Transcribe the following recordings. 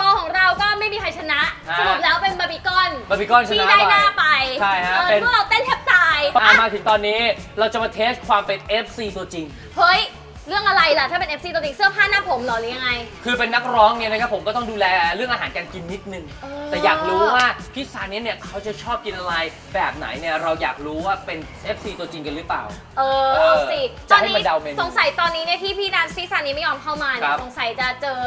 ว์โชว์ของเราก็ไม่มีใครชนะ ฮะ สรุปแล้วเป็นบาร์บีคอนบาร์บีคอนชที่นะได้ไปหน้าไปใช่ฮะ เออเป็นพวกเราเต้นแทบตายอะอะมาถึงตอนนี้เราจะมาเทสความเป็น FC ตัวจริง เฮ้ย เรื่องอะไรล่ะ ถ้าเป็น FC ตัวจริงเสื้อผ้าหน้าผมเหรอหรือยังไง คือเป็นนักร้องเนี่ยนะครับผมก็ต้องดูแลเรื่องอาหารการกินนิดนึง เออ แต่อยากรู้ว่าพี่ซาเนี้เนี่ยเขาจะชอบกินอะไรแบบไหนเนี่ยเราอยากรู้ว่าเป็น FC ตัวจริงกันหรือเปล่า เออเออเอาสิจะให้มาเดาเมนูสงสัยตอนนี้เนี่ยที่พี่ดันซีซานี้ไม่ยอมเข้ามาเนี่ครัยบสงสัยจะเจอ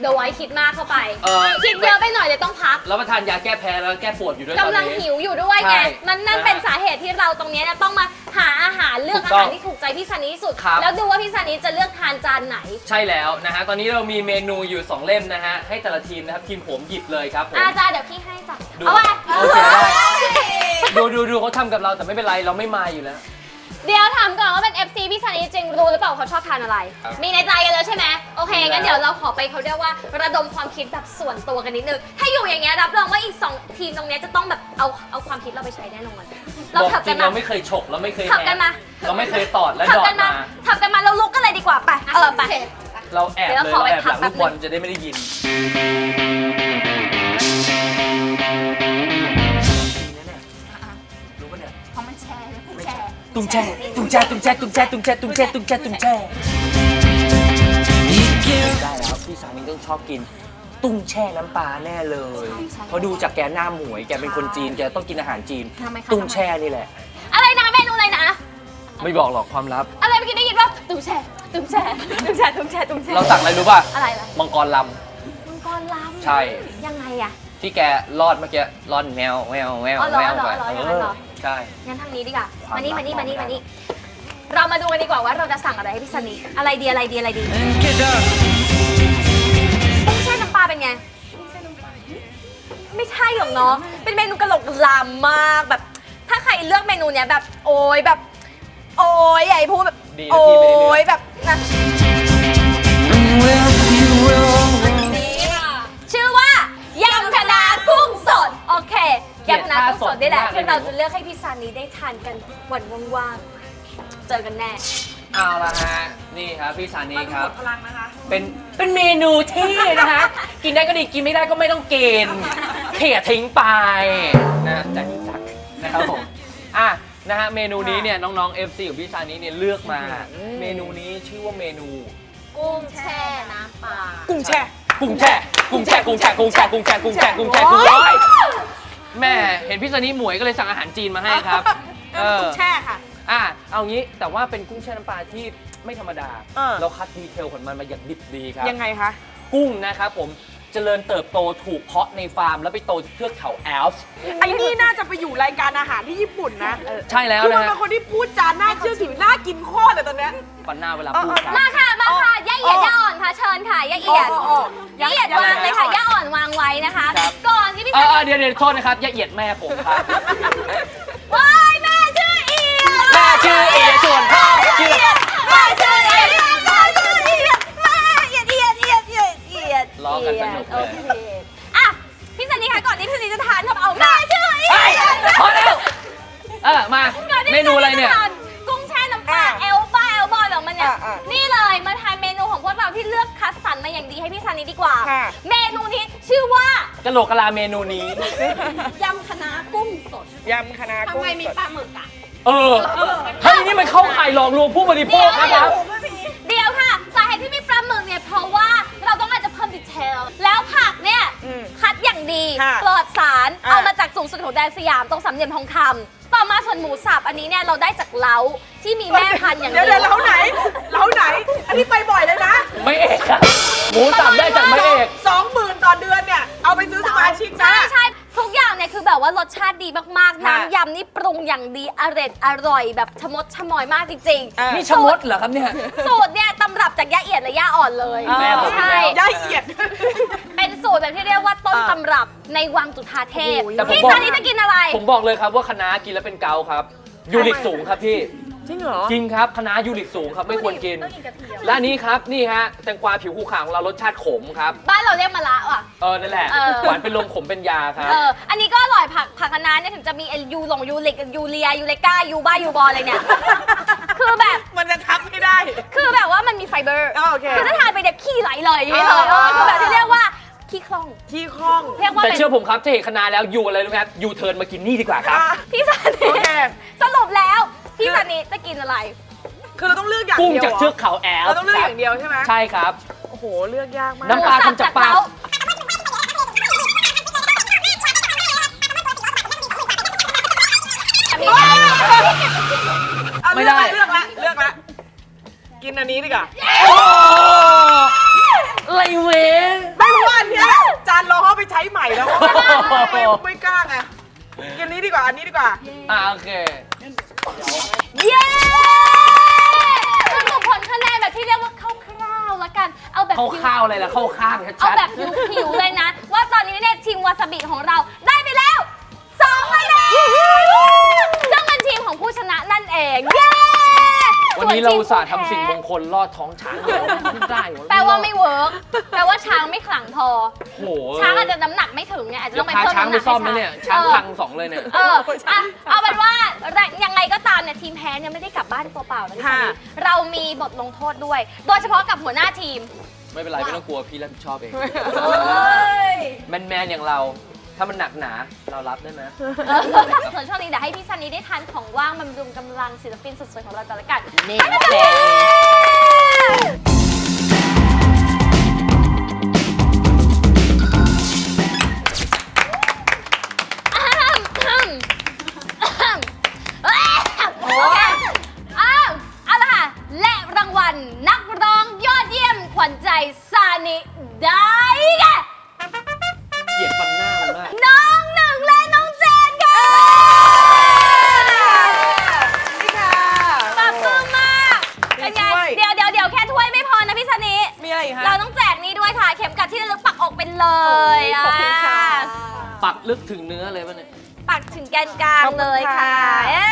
เดอะไวท์คิดมากเข้าไปเออ คิดเยอะไปหน่อยเลยต้องพักแล้วประทานยาแก้แพ้แล้วแก้ปวดอยู่ด้วยตอนกำลังนี้ หิวอยู่ด้วยใช่ไงมันนั่นนะฮะเป็นสาเหตุที่เราตรงเนี้ยเนี่ยต้องมาหาอาหารเลือกถูกต้องอาหารที่ถูกใจพี่ซันนี่ที่สุด ครับแล้วดูว่าพี่ซันนี่จะเลือกทานจานไหน ใช่แล้วนะฮะ ตอนนี้เรามีเมนูอยู่ 2 เล่มนะฮะ ให้แต่ละทีมนะครับทีมผมหยิบเลยครับผม อาจารย์เดี๋ยวพี่ให้จ้ะดูเอาไปโอเคได้ ดูดูดูเขาทำกับเราแต่ไม่เป็นไรเราไม่มาอยู่แล้ว เดี๋ยวถามก่อนว่าเป็น FC พี่ซันนี่จริงรู้หรือเปล่าเขาชอบทานอะไร ครับมีในใจกันแล้วใช่ไหมโอเคมีแล้ว งั้นเดี๋ยวเราขอไปเขาเรียกว่าระดมความคิดแบบส่วนตัวกันนิดนึง ถ้าอยู่อย่างเงี้ยรับรองว่าอีกสองทีมตรงเนี้ยจะต้องแบบเอาเอาความคิดเราไปใช้แน่นอนเราบอกถับจริกันงมาเราไม่เคยฉกเราไม่เคยถับแหกันมาเราไม่เคยตอดและถัดอกัดมามาถับกันมาเราลุกกันเลยดีกว่าไปเออไป เราแอบเดี๋ยวเลยขอเราไปแอบหลังพัลูกกแป๊บบอลนึงจะได้ไม่ได้ยินรู้ ตุ้งแช่ตุ้งแช่ตุ้งแช่ตุ้งแช่ตุ้งแช่ตุ้งแช่ตุ้งแช่ตุ้งแช่ได้แล้วพี่สามีต้องชอบกิน ตุ้งแช่น้ำปลาแน่เลยเพราะดูจากแกหน้าหมวยแกเป็นคนจีนแกต้องกินอาหารจีน ทำไมคะ ตุ้งแช่นี่แหละ อะไรนะเมนูอะไรนะ ไม่บอกหรอกความลับ อะไรเมื่อกี้ได้ยินว่าตุ้งแช่ตุ้งแช่ตุ้งแช่ตุ้งแช่ตุ้งแช่ เราสั่งอะไรรู้ป่ะอะไรล่ะ มังกรล มังกรลำใช่ยังไงอะำที่แกรอดเมื่อกี้รอดแมวแมวแมวอ๋อเหรอแมวเหรอไปเหรอเออย่างนั้นเหรออ ใช่ งั้นทางนี้ดีกว่าความมานี่ลับมานี่มานี่ของมานี่เรามาดูกันดีกว่าว่าเราจะสั่งอะไรให้พี่ซันนี่อะไรดีอะไรดีอะไรดีกุ้งแช่น้ำปลาเป็นไง ไม่ใช่หรอกเนาะ เป็นเมนูกระโหลกลำมากแบบ ถ้าใครเลือกเมนูเนี้ยแบบโอยแบบ โอยใหญ่พูดแบบ ดีนะโอพี่ไม่ได้เลือก ยแบบนะ ดังนั้นต้องสดนี่แหละที่เราจะเลือกให้พี่ซานีได้ทานกันวันว่างๆ เจอกันแน่ เอาละฮะ นี่ครับพี่สานีครับเป็นเป็นเมนูที่นะคะ กินได้ก็ดีกินไม่ได้ก็ไม่ต้องกินเขี่ยทิ้งไปนะจักจักนะครับผมอะนะฮะเมนูนี้เนี่ยน้องๆ FC ของพี่ชานีเนี่ยเลือกมา เมนูนี้ชื่อว่าเมนู กุ้งแช่น้ำปลากุ้งแช่ กุ้งแช่ กุ้งแช่ กุ้งแช่ กุ้งแช่ กุ้งแช่ กุ้งแช่ กุ้งแช่กุ้งแช่ แม่เห็นพี่ซานี้หมวยก็เลยสั่งอาหารจีนมาให้ครับเออแช่ค่ะ อะเอางี้แต่ว่าเป็นกุ้งแช่น้ำปลาที่ไม่ธรรมดา เออ เราคัดดีเทลของมันมาอย่างดิบดีครับ ยังไงคะ กุ้งนะครับผม เจริญเติบโตถูกเพาะในฟาร์มแล้วไปโตที่เทือกเขาแอลป์ไอ้นี่น่าจะไปอยู่รายการอาหารที่ญี่ปุ่นนะใช่แล้วคือนะมันเป็ฮะนคนที่พูดจาน่าเชื่อถือน่ากินโคตรแต่ตอนเนี้ยปันหน้าเวลาพูดครับ มาค่ะ มาค่ะย่าเอียดย่าอ่อนค่ะเชิญค่ะย่าเอียดอ๋ออ๋อย่าเอียดย่าวางเลยค่ะย่าอ่อนย่าอ่อนวางไว้นะคะ ครับ ก่อนที่พี่เอซันอเออเดี๋ยวเดี๋ยวโทษนะครับอย่าเอียดแม่ผมครับว้ายแม่ชื่อเอียด แม่ชื่อเอีย โหลกกะลาเมนูนี้ ยำคณะกุ้งสดยำคณะทำกุ้งไมมีสดปลาหมึกอะเออเฮ้ยนี่มันเข้าข่ายหลอกลวงผู้บริโภคนะครับ เดียวค่ะสาเหตุที่มีปลาหมึกเนี่ยเพราะว่าเราต้องการจะเพิ่มดีเทล แล้วผักเนี่ยอืมคัดอย่างดีค่ะปลอดสารอะ เอามาจากสูงสุดของแดนสยามตรงสามเหลี่ยมทองคำต่อมาส่วนหมูสับอันนี้เนี่ยเราได้จากเล้าที่มีแม่พันธุ์อย่างเดี๋ยวเดี๋ยวเล้าไหนเล้าไหน อันนี้ไปบ่อยเลยนะไม่เอกครับหมูสับได้จากไม่เอกสองหมื่นต่อเดือนเนี่ย คือแบบว่ารสชาติดีมากๆ ค่ะ น้ำยำนี่ปรุงอย่างดีอร่อยอร่อยแบบชะมดชะมอยมากจริงเออนี่ชะมดเหรอครับเนี่ยสูตรเนี่ยตำรับจากย่าเอียดและย่าอ่อนเลยแม่บอกใช่ ย่าเอียด เป็นสูตรแบบที่เรียกว่าต้นอ่าตำรับในวังจุฑาเทพโอ้โห แต่ผมพี่บอก ซานี่จะกินอะไร ผมบอกเลยครับว่าคณะน้ากินแล้วเป็นเกาครับ ยูริกสูงครับพี่ จริงเหรอ จริงครับคณะน้ายูริกสูงครับไม่ควรกิน ต้องกินกระเทียมและอันนี้ครับนี่ฮะแตงกวาผิวขูขาวของเรารสชาติขมครับ บ้านเราเรียกมะละว่ะ เออนั่นแหละเออ หวานเป็นลมขมเป็นยาครับ เออ อันนี้ก็อร่อยผักผักคะน้าเนี่ยถึงจะมียูหลงยูริกยูเลียยูเลก้ายูบ้ายูบออะไรเนี่ย คือแบบ มันจะทับไม่ได้ คือแบบว่ามันมีไฟเบอร์อ่าโอเค คือถ้าทานไปเนี่ยขี้ไหลเลยอย่างเงี้ยอ่าเลยเออคือแบบที่เรียกว่าขี้คล่อง ที่คล่อง เรียกว่าแต่เป็นเชื่อผมครับจะเห็นคณะแล้วอยู่อะไรรู้ไหมครับยูเทิร์นมากินนี่ดีกว่าครับอะพี่สันนิโอเค สรุปแล้วพี่สั นนิจะกินอะไร คือเราต้องเลือกอย่างกุ้งเดียวจากหรเทือกเขาแอลเราต้องเลือกคอรับย่างเดียวใช่ไหมใช่ครับ โอ้โหเลือกยากมากน้ำปลาทำจากปลาหมูสับจากเล้าอันนี้อะไม่เลือกได้ละเลือกละเลือกละกินอันนี้ดีกว่าโอ้อะไรเว้ย ไม่เพราะว่าอันเนี้ยจานรอเขาไปใช้ใหม่แล้วไม่ไม่กล้าไงกินอันนี้ดีกว่าอันนี้ดีกว่า อ่าโอเค เย้สรุปผลคะแนนแบบที่เรียกว่าคร่าวๆละกัน เอาแบบเข้าผิว ข้าวอะไรล่ะเข้าข้างเอาชัดแบบผิวๆเลยนะ ว่าตอนนี้เนี่ยทีมวาซาบิของเราได้ไปแล้วสองคะแนนซึ่งเป็นทีมของผู้ชนะนั่นเอง เย้ๆ วันนี้เราส่อุตส่าห์ทีมทำสิ่งมผู้งแพ้คลลอดท้องช้างเราไม่ได้วะแปลว่าไม่เวิร์กแปลว่าช้างไม่ขลังพอ โอ้โหช้างอาจจะน้ำหนักไม่ถึงเนี่ยอาจจะเดี๋ต้ยอวงไปพาเพิ่มช้างน้ำหไปนักซ่อมให้นะเนี่ยเอช้างอพังสองเลยเนี่ย เอออะเอาเป็นว่ายังไงก็ตามเนี่ยทีมแพ้เนี่ยไม่ได้กลับบ้านตัวเปล่านะพี่ค่ะซันนี่เรามีบทลงโทษด้วย โดยเฉพาะกับหัวหน้าทีม ไม่เป็นไร ไม่ต้องกลัวพี่รับผิดชอบเองเอ้ยแมนๆอย่างเรา ถ้ามันหนักหนาเรารับได้ไหม ส่วนช่วงนี้เดี๋ยวให้พี่ซันนี่ได้ทานของว่างบำรุงกำลังศิลปินสุดสวยของเรากันละกันนี่ไปกัน เป็นเลยขอบคุณค่ะอ่าปักลึกถึงเนื้อเลยป่ะเนี่ย ปักถึงแกนกลางขอบคุณเลยค่ะค่ะ เอ๊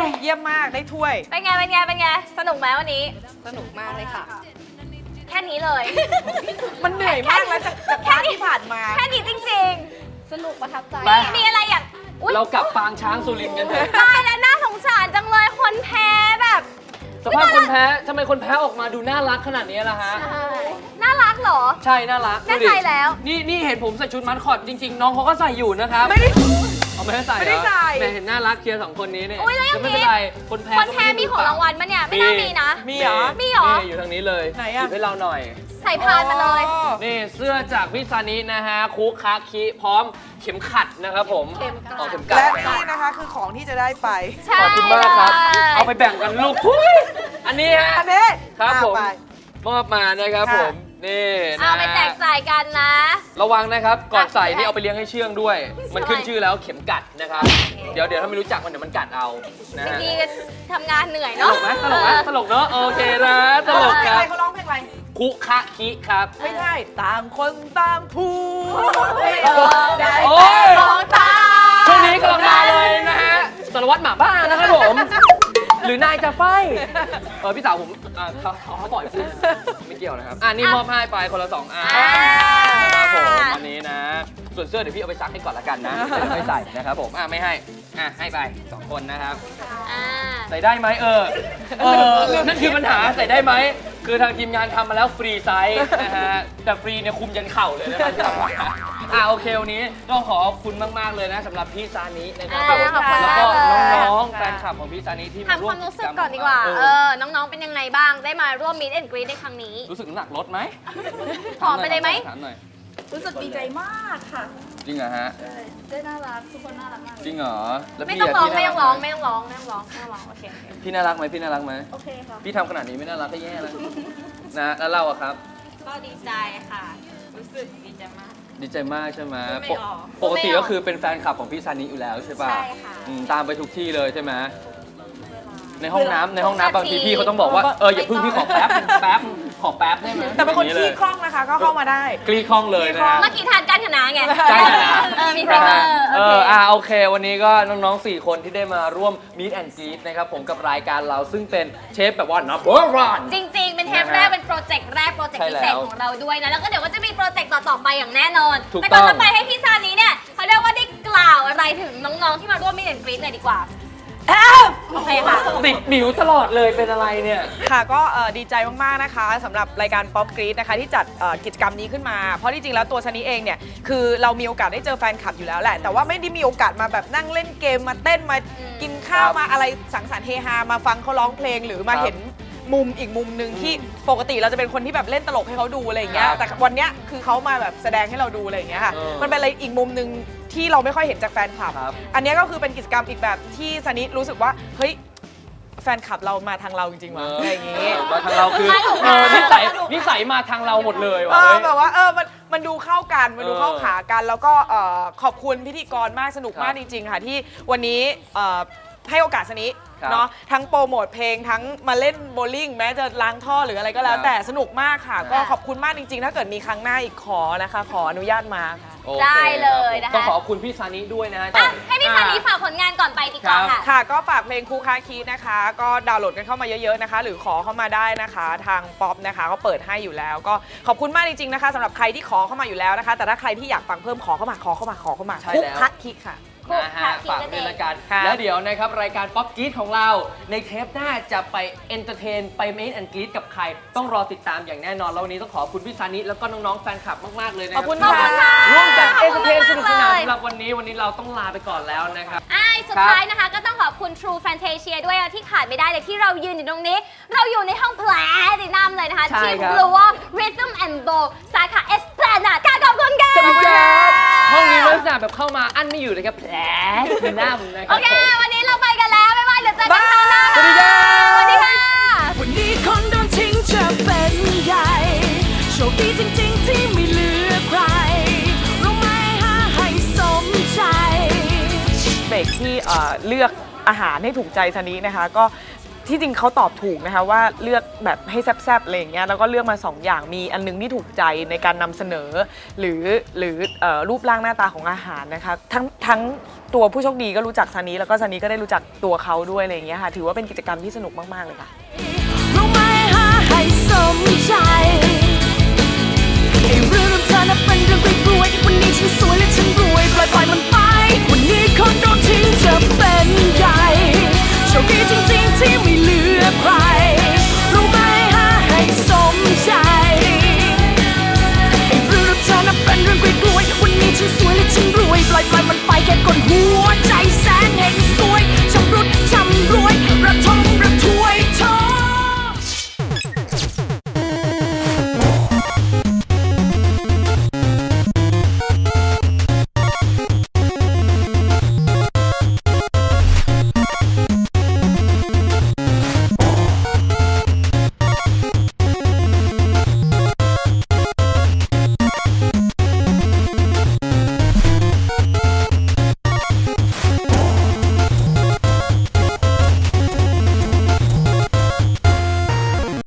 ะเยี่ยมมากได้ถ้วย เป็นไง เป็นไง เป็นไง สนุกไหมวันนี้ สนุกมากเลยค่ะ แค่นี้เลย มันเหนื่อยมากแล้วจากจากพาร์ทที่ผ่านมา แค่นี้จริงสนุกประทับใจ ไป ๆ มีอะไรอยากอุ๊ยเรากลับปางช้างสุรินทร์กันเถอะตายแล้วน่าสงสารจังเลยคนแพ้แบบ สภาพคนแพ้ทำไมคนแพ้ออกมาดูน่ารักขนาดนี้ล่ะฮะน่า รักเหรอ ใช่น่ารักแน่ดูดิใจแล้ว นี่นี่เห็นผมใส่ชุดมัดคอตจริง ๆ น้องเขาก็ใส่อยู่นะครับไม่ได้ เอาไม่ได้ใส่เหรอไม่ได้ใส่ แหม่เห็นน่ารักเชียร์สองคนนี้เนี่ยอุ๊ยแล้วอย่างไม่นี้เป็นไรคนแพ้คนแพ้มีของรางวัลปะเนี่ย ไม่น่ามีนะ มีเหรอ มีเหรอ นี่อยู่ทางนี้เลยไหนอะ ยิบให้เราหน่อย ใส่พานมาเลย อ๋อ นี่เสื้อจากพี่ซานินะฮะคุกคาคิพร้อมเข็มขัดนะครับผมเข็มขัด อ๋อเข็มขัดและนี่นะคะคือของที่จะได้ไป ใช่ขอบคุณมากครับลยเอาไปแบ่งกันลูกทุยอันนี้ฮะ อันนี้ครับอะผม ไป มอบมานะครับค่ะผม นี่นะเอาไปแจกจ่ายกันนะ ระวังนะครับ ก่อนใส่อะนี่เอาไปเลี้ยงให้เชื่องด้วย มันขึ้นทำไมชื่อแล้วเข็มกัดนะครับ เดี๋ยวเดี๋ยวถ้าไม่รู้จักมันเดี๋ยวมันกัดเอานะฮะดีกันทำงานเหนื่อยตเนาะลกไหมตลกไหมตลกเนอะโอเคนะตลกเพลคงรับอะไรเขาร้องเพลงอะไร คุคาคิครับ ไม่ใช่ ต่างคนต่างพูดได้โอ้ยมองตาช่วงนี้กำลังมาเลยนะฮะสารวัตรหมาบ้านะครับผม หรือนายจะไฟ เออพี่สาวผมอ่าเขาเขาเขาบอกพูดไม่เกี่ยวนะครับ อ่านี่มอบให้ไปคนละสองอันอ่า นะครับผมอันนี้นะ ส่วนเสื้อเดี๋ยวพี่เอาไปซักให้ก่อนละกันนะเดี๋ยวไม่ใส่นะครับผมอ่าไม่ให้อะให้ไปสองคนนะครับ อ่า ใส่ได้ไหมเออเออนั่นคือปัญหาใส่ได้ไหมคือทางทีมงานทำมาแล้วฟรีไซส์นะฮะแต่ฟรีเนี่ยคุมยันเข่าเลยนะครับที่ทำมา อ่าโอเควันนี้ต้องขอบคุณมากๆเลยนะสำหรับพี่ซานินะครับอ่าขอบคุณแล้วมากก็เลย น้องๆแฟนคลับของพี่ซานิที่มาถามร่คววามมรู้สึกจรรมก่อนดีกว่า เอเออ อ น้องๆ เป็นยังไงบ้าง ได้มาร่วม Meet and Greet ในครั้งนี้ รู้สึกน้ำหนักลดไหมผอมไปเลยไหม ถามหน่อยรู้สึกดีใจมากค่ะจริงเหรอฮะได้น่ารักทุกคนน่ารักมาก จริงเหรอแล้วไม่พี่ต้องร้องะไม่พี่ต้องน่าร้องกหไม่ต้องร้องไม่ต้องร้องไม่ต้องร้องโอเคโอเคพี่น่ารักไหมพี่น่ารักไหมโอเคค่ะ พี่ทำขนาดนี้ไม่น่ารักก็แย่แล้วนะแล้วเราอะครับ ก็ดีใจค่ะ รู้สึกดีใจมาก ดีใจมากใช่ไหมพูดไม่ออกปกติก็คือเป็นแฟนคลับของพี่ซานิอยู่แล้วใช่ป่ะใช่ค่ะอืมตามไปทุกที่เลยใช่ไหมในห้องน้ำในห้องน้ำบางทีพี่เขาต้องบอกว่าเอออย่าพึ่งพี่ขอแป๊บแป๊บ ขอแป๊บได้ไหมแต่เป็นคนอย่งขี้เลยคล่องนะคะ ก็เข้ามาได้กรีดคล่องเลยนะฮะ เมื่อกี้ทานกันคณะไงใช่นะเออมีไฟนะเบอฮะร์โอเคเอออ่าโอเค วันนี้ก็น้องๆ 4 คนที่ได้มาร่วม Meet and Greet นะครับผมกับรายการเราซึ่งเป็นเชฟแบบว่า number one จริง ๆ เป็นเทปนะฮะแรก เป็นโปรเจกต์แรก โปรเจกต์ใช่พิแล้วเศษของเราด้วยนะ แล้วก็เดี๋ยวก็จะมีโปรเจกต์ต่อ ๆ ไปอย่างแน่นอน ถูกแต่ก่อนต้องจะไปให้พี่ซานี้เนี่ยเขาเรียกว่าได้กล่าวอะไรถึงน้อง ๆ ที่มาร่วมมิเนกรีดหน่อยดีกว่า โอเคค่ะ ติดหมิวตลอดเลยเป็นอะไรเนี่ย ค่ะก็เอ่อดีใจมาก ๆ นะคะสำหรับรายการป๊อปกรีดนะคะที่จัดเอ่อกิจกรรมนี้ขึ้นมา เพราะที่จริงแล้วตัวซันนี่เองเนี่ยคือเรามีโอกาสได้เจอแฟนคลับอยู่แล้วแหละ แต่ว่าไม่ได้มีโอกาสมาแบบนั่งเล่นเกมมาเต้นมาอืมกินข้าวครับมาอะไรสังสรรค์เฮฮามาฟังเขาร้องเพลงหรือมาครับ เห็น มุมอีกมุมหนึ่งที่ปกติเราจะเป็นคนที่แบบเล่นตลกให้เขาดูอะไรอย่างเงี้ย ครับแต่วันเนี้ยคือเขามาแบบแสดงให้เราดูอะไรอย่างเงี้ยค่ะ เออมันเป็นอะไรอีกมุมหนึ่งที่เราไม่ค่อยเห็นจากแฟนคลับ ครับอันเนี้ยก็คือเป็นกิจกรรมอีกแบบที่ซันนี่รู้สึกว่าเฮ้ยแฟนคลับเรามาทางเราจริงๆว่ะอะไรอย่างงี้ มาทางเราคือเออนิสัยนิสัยมาทางเราหมดเลยเอว่ะอเฮ้ย แบบว่าเออมันมันดูเข้ากัน มันดูเออเข้าขากัน แล้วก็เอ่อขอบคุณพิธีกรมากสนุกครับมากจริงๆค่ะที่วันนี้เอ่อ ให้โอกาสสนิครับเนาะทั้งโปรโมทเพลงทั้งมาเล่นโบว์ลิ่งแม้จะล้างท่อหรืออะไรก็แล้ว ครับแต่สนุกมากค่ะ ครับ ก็ขอบคุณมากจริงๆ ถ้าเกิดมีครั้งหน้าอีกขอนะคะ ขออนุญาตมาค่ะ โอคได้เลยนะคะ ต้องขอบคุณพี่ซานิด้วยนะฮะ อะให้พี่ซานีฝากผลงานก่อนไปดีกว่าครับ ค่ะ ค่ะก็ฝากเพลงคูคาคีนะคะ ก็ดาวน์โหลดกันเข้ามาเยอะๆนะคะ หรือขอเข้ามาได้นะคะ ทางป๊อปนะคะเขาเปิดให้อยู่แล้ว ก็ขอบคุณมากจริงๆนะคะสำหรับใครที่ขอเข้ามาอยู่แล้วนะคะ แต่ถ้าใครที่อยากฟังเพิ่มขอเข้ามาขอเข้ามาขอเข้ามาใช่คุกแล้วคักคิกค่ะ นะฮะฝากเป็นรายการค่ะแล้วเดี๋ยวนะครับรายการป๊อปกรีดของเราในเทปหน้าจะไปเอนเตอร์เทนไปเมนแอนกรีดกับใคร ต้องรอติดตามอย่างแน่นอนแล้ววันนี้ต้องขอบคุณพี่ซานิแล้วก็น้องๆแฟนคลับมากๆเลยนะขอบคุณที่ค่ะร่วมกันเอนเตอร์เทนขสอบนุคุกณสมากนานเลยสำหรับวันนี้วันนี้เราต้องลาไปก่อนแล้วนะครับอ่าสุดครับท้ายนะคะก็ต้องขอบคุณ True Fantasia ด้วยอะที่ขาดไม่ได้เลยที่เรายืนอยู่ตรงนี้ เราอยู่ในห้องแพลตินัมเลยนะคะใช่ที่ครับ Blue Wall Rhythm and Bow แบบเข้ามาอั้นไม่อยู่เลยครับแผลคือหน้ามึงนะคโอรับเคผมวันนี้เราไปกันแล้ว บ๊ายบายเดี๋ยวเจอกันคราวหน้าสวัสดีครับสวัสดีค่ะ วันนี้คนโดนทิ้งจะเป็นใหญ่ โชคดีจริงๆที่ไม่เหลือใครรู้ไหมหาให้สมใจ เบรกที่เอ่อเลือกอาหารให้ถูกใจซันนี้นะคะ ก็ ที่จริงเขาตอบถูกนะคะว่าเลือกแบบให้แซ่บๆอะไรอย่างเงี้ยแล้วก็เลือกมา 2 อย่างมีอันนึงที่ถูกใจในการนำเสนอ หรือหรือเอ่อรูปร่างหน้าตาของอาหารนะคะทั้งทั้งตัวผู้โชคดีก็รู้จักซันนี้แล้วก็ซันนี้ก็ได้รู้จักตัวเขาด้วยอะไรอย่างเงี้ยค่ะถือว่าเป็นกิจกรรมที่สนุกมากๆเลยค่ะ รู้ไหมหาให้สมใจไอ้เรื่องของเธอน่ะเป็นเรื่องรวยๆวันนี้ฉันสวยและฉันรวยปล่อยปล่อยมันไป